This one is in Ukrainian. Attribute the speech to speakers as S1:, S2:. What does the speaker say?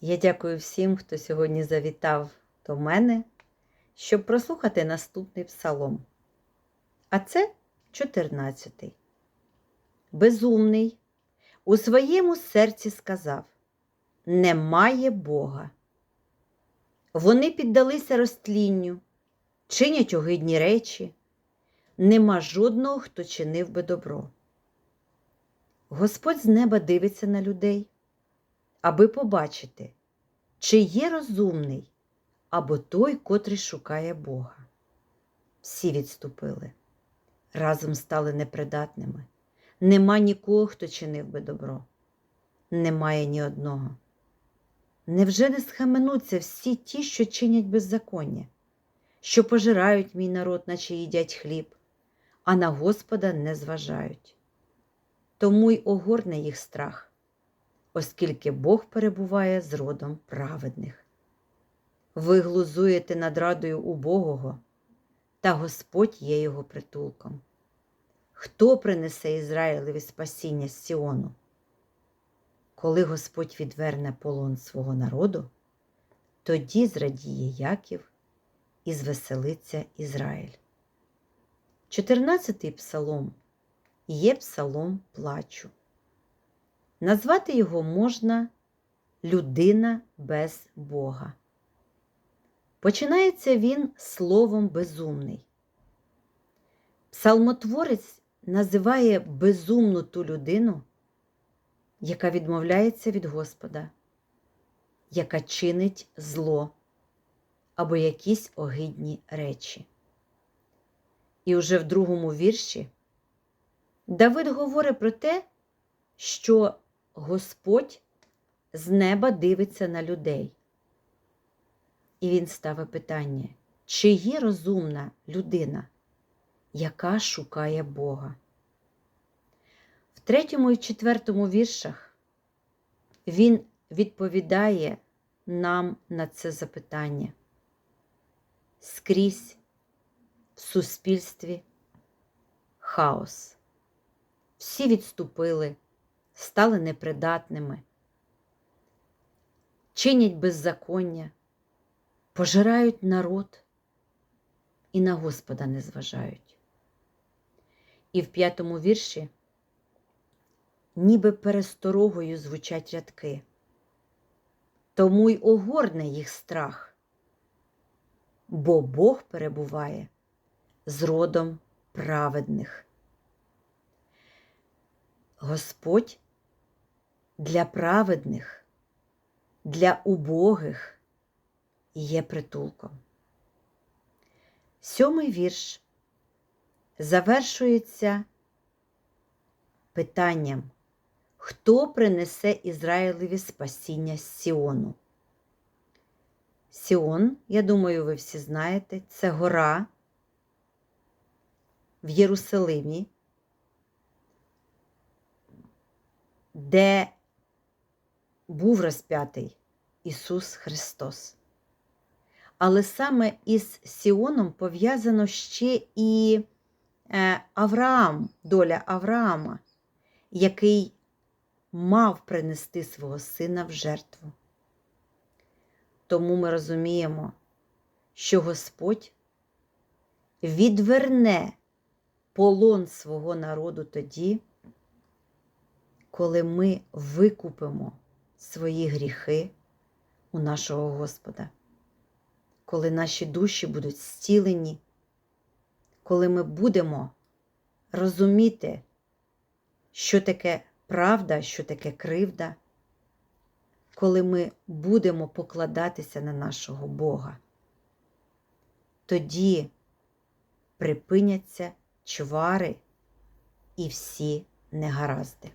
S1: Я дякую всім, хто сьогодні завітав до мене, щоб прослухати наступний псалом. А це 14. Безумний у своєму серці сказав: Немає Бога. Вони піддалися розтлінню, чинять огидні речі, нема жодного, хто чинив би добро. Господь з неба дивиться на людей, аби побачити, чи є розумний або той, котрий шукає Бога. Всі відступили, разом стали непридатними. Нема нікого, хто чинив би добро. Немає ні одного. Невже не схаменуться всі ті, що чинять беззаконня, що пожирають мій народ, наче їдять хліб, а на Господа не зважають? Тому й огорне їх страх, оскільки Бог перебуває з родом праведних. Ви глузуєте над радою убогого, та Господь є його притулком. Хто принесе Ізраїлеві спасіння з Сіону? Коли Господь відверне полон свого народу, тоді зрадіє Яків і звеселиться Ізраїль. 14-й псалом є псалом плачу. Назвати його можна людина без Бога. Починається він словом безумний. Псалмотворець називає безумну ту людину, яка відмовляється від Господа, яка чинить зло або якісь огидні речі. І уже в другому вірші Давид говорить про те, що Господь з неба дивиться на людей. І він ставить питання, чи є розумна людина, яка шукає Бога? В третьому і четвертому віршах він відповідає нам на це запитання. Скрізь в суспільстві хаос. Всі відступили, стали непридатними, чинять беззаконня, пожирають народ і на Господа не зважають. І в п'ятому вірші ніби пересторогою звучать рядки. Тому й огорне їх страх, бо Бог перебуває з родом праведних. Господь для праведних, для убогих є притулком. Сьомий вірш завершується питанням, хто принесе Ізраїлеві спасіння з Сіону? Сіон, я думаю, ви всі знаєте, це гора в Єрусалимі, де був розп'ятий Ісус Христос. Але саме із Сіоном пов'язано ще і е, Авраам, доля Авраама, який мав принести свого сина в жертву. Тому ми розуміємо, що Господь відверне полон свого народу тоді, коли ми викупимо свої гріхи у нашого Господа, коли наші душі будуть зцілені, коли ми будемо розуміти, що таке правда, що таке кривда, коли ми будемо покладатися на нашого Бога, тоді припиняться чвари і всі негаразди.